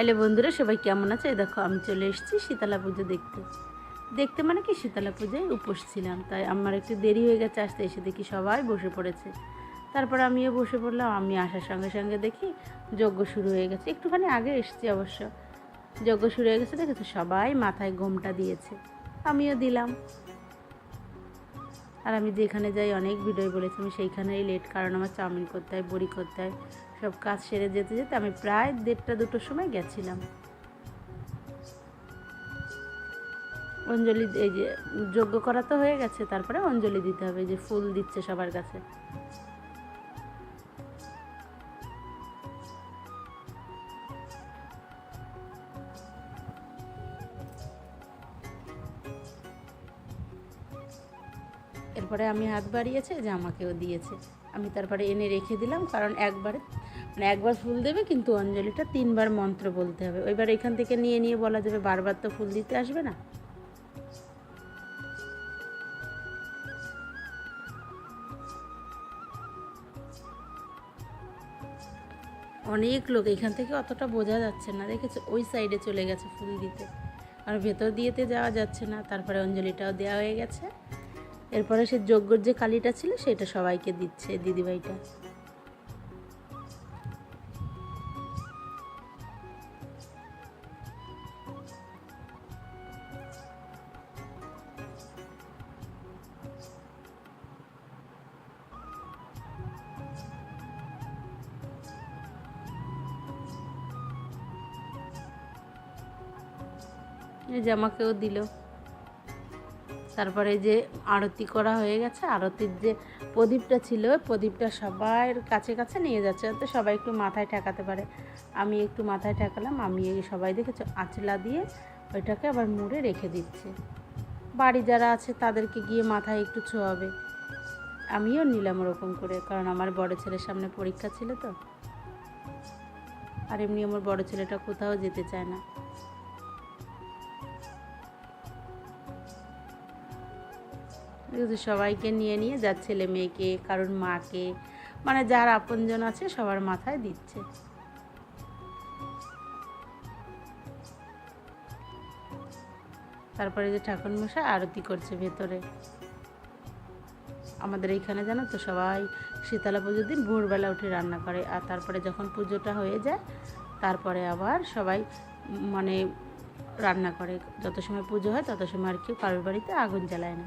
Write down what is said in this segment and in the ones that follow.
Hello বন্ধুরা, সবাই কেমন আছে? দেখো, আমি চলে এসেছি শীতলা পুজো দেখতে। দেখতে মানে কি? শীতলা পুজোয় উপোস ছিলাম, তাই আমার একটু দেরি হয়ে গেছে আসতে, এসে দেখি সবাই বসে পড়েছে। তারপর আমিও বসে পড়লাম, আমি আসার সঙ্গে সঙ্গে দেখি যজ্ঞ শুরু হয়ে গেছে। একটুখানি আগে এসেছি অবশ্য। যজ্ঞ শুরু হয়ে গেছে দেখেছ সবাই মাথায় ঘোমটা দিয়েছে। আমিও দিলাম। আর আমি যেখানে যাই, অনেক ভিডিও বলেছি, আমি সেইখানেই লেট কারণ আমার চাউমিন করতে হয়, বড়ি করতে হয়। সব কাজ সেরে যেতে যেতে আমি প্রায় দেড়টা দুটোর সময় গেছিলাম। অঞ্জলি, এই যে যজ্ঞ করা তো হয়ে গেছে, তারপরে অঞ্জলি দিতে হবে যে ফুল দিচ্ছে সবার কাছে। এরপরে আমি হাত বাড়িয়েছে যে আমাকেও দিয়েছে। আমি তারপরে এনে রেখে দিলাম, কারণ একবারে মানে একবার ফুল দেবে কিন্তু অঞ্জলিটা তিনবার মন্ত্র বলতে হবে। ওইবার এখান থেকে নিয়ে নিয়ে বলা যাবে, বারবার তো ফুল দিতে আসবে না। অনেক লোক এখান থেকে অতটা বোঝা যাচ্ছে না। দেখেছ? ওই সাইডে চলে গেছে ফুল দিতে। আর ভেতর দিয়েতে যাওয়া যাচ্ছে না। তারপরে অঞ্জলিটাও দেওয়া হয়ে গেছে। এরপরে সে যজ্ঞর যে কালিটা ছিল, সেটা সবাইকে দিচ্ছে দিদিভাইটা। আমাকেও দিল। তারপরে যে আরতি করা হয়ে গেছে। আরতির যে প্রদীপটা ছিল প্রদীপটা সবার কাছে কাছে নিয়ে যাচ্ছে। যাতে সবাই একটু মাথায় ঠেকাতে পারে। আমি একটু মাথায় ঠেকালাম। আমি সবাই দেখেছ, আঁচলা দিয়ে ওইটাকে আবার মুড়ে রেখে দিচ্ছে। বাড়ি যারা আছে তাদেরকে গিয়ে মাথায় একটু ছোঁয়াবে। আমিও নিলাম ওরকম করে, কারণ আমার বড় ছেলের সামনে পরীক্ষা ছিল তো। আর এমনি আমার বড় ছেলেটা কোথাও যেতে চায় না। দেখেছ সবাইকে নিয়ে নিয়ে যার ছেলে মেয়েকে, কারোর মাকে মানে যার আপনজন আছে সবার মাথায় দিচ্ছে। তারপরে যে ঠাকুর মশাই আরতি করছে ভেতরে। আমাদের এইখানে জানো তো সবাই শীতলা পুজোর দিন ভোরবেলা উঠে রান্না করে, আর তারপরে যখন পুজোটা হয়ে যায়, তারপরে আবার সবাই মানে রান্না করে। যত সময় পুজো হয় তত সময় আর কেউ কারোর বাড়িতে আগুন জ্বালায় না।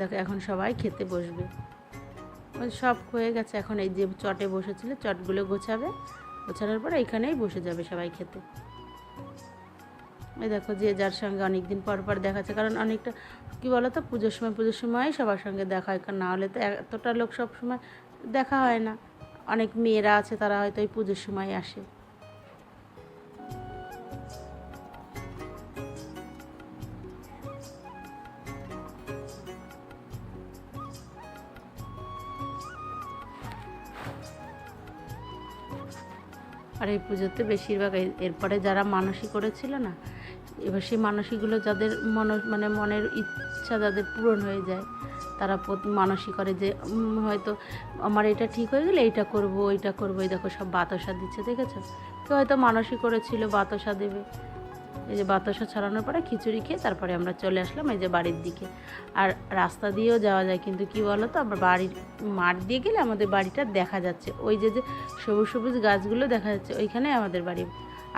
দেখো, এখন সবাই খেতে বসবে। সব হয়ে গেছে, এখন এই যে চটে বসেছিল, চটগুলো গোছাবে। গোছানোর পর এইখানেই বসে যাবে সবাই খেতে। এই দেখো, যে যার সঙ্গে অনেক দিন পর পর দেখাচ্ছে কারণ অনেকটা, কী বলো তো পুজোর সময় পুজোর সময় সবার সঙ্গে দেখা হয়, কারণ না হলে তো এতটা লোক সব সময় দেখা হয় না। অনেক মেয়েরা আছে, তারা হয়তো ওই পুজোর সময় আসে। আর এই পুজোতে বেশিরভাগ এরপরে যারা মানসিক করেছিল না, এবার সেই মানসিকগুলো যাদের মন মানে মনের ইচ্ছা যাদের পূরণ হয়ে যায়, তারা মানসিক করে যে হয়তো আমার এটা ঠিক হয়ে গেলে এইটা করব, ওইটা করব, এই দেখো সব বাতাসা দিচ্ছে, দেখেছ? কেউ হয়তো মানসিক করেছিল, বাতাসা দেবে। এই যে বাতাসও ছড়ানোর পরে খিচুড়ি খেয়ে তারপরে আমরা চলে আসলাম এই যে বাড়ির দিকে। আর রাস্তা দিয়েও যাওয়া যায়, কিন্তু কি বলো তো আমরা বাড়ির মাঠ দিয়ে গেলে আমাদের বাড়িটা দেখা যাচ্ছে। ওই যে যে সবুজ সবুজ গাছগুলো দেখা যাচ্ছে ওইখানে আমাদের বাড়ি।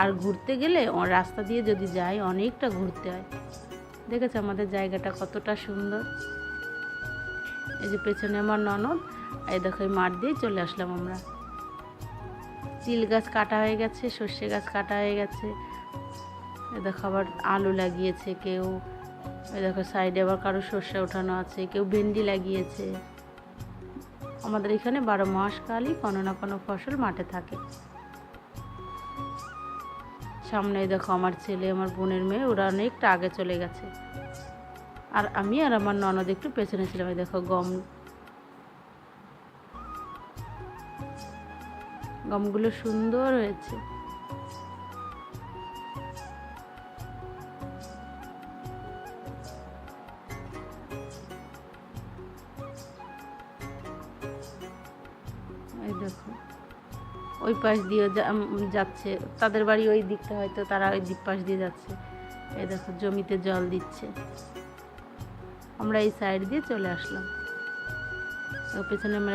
আর ঘুরতে গেলে রাস্তা দিয়ে যদি যাই, অনেকটা ঘুরতে হয়। দেখেছে আমাদের জায়গাটা কতটা সুন্দর। এই যে পেছনে আমার ননদ, এই দেখো এই মাঠ দিয়ে চলে আসলাম আমরা। তিল গাছ কাটা হয়ে গেছে, সর্ষে গাছ কাটা হয়ে গেছে। এই দেখো আবার আলু লাগিয়েছে কেউ। এই দেখো সাইডে আবার কারও সর্ষে ওঠানো আছে, কেউ ভেন্ডি লাগিয়েছে। আমাদের এখানে বারো মাস কালই কোনো না কোনো ফসল মাঠে থাকে। সামনে দেখো আমার ছেলে, আমার বোনের মেয়ে, ওরা অনেকটা আগে চলে গেছে। আর আমি আর আমার ননদ একটু পেছনে ছিলাম দেখো গম। গমগুলো সুন্দর হয়েছে। এই দেখো। ওই পাশ দিয়ে যাচ্ছে। তাদের বাড়ি ওই দিকটা হয়তো তারা ওই দিক পাশ দিয়ে যাচ্ছে। এই দেখো, জমিতে জল দিচ্ছে। আমরা এই সাইড দিয়ে চলে আসলাম। পেছনে আমার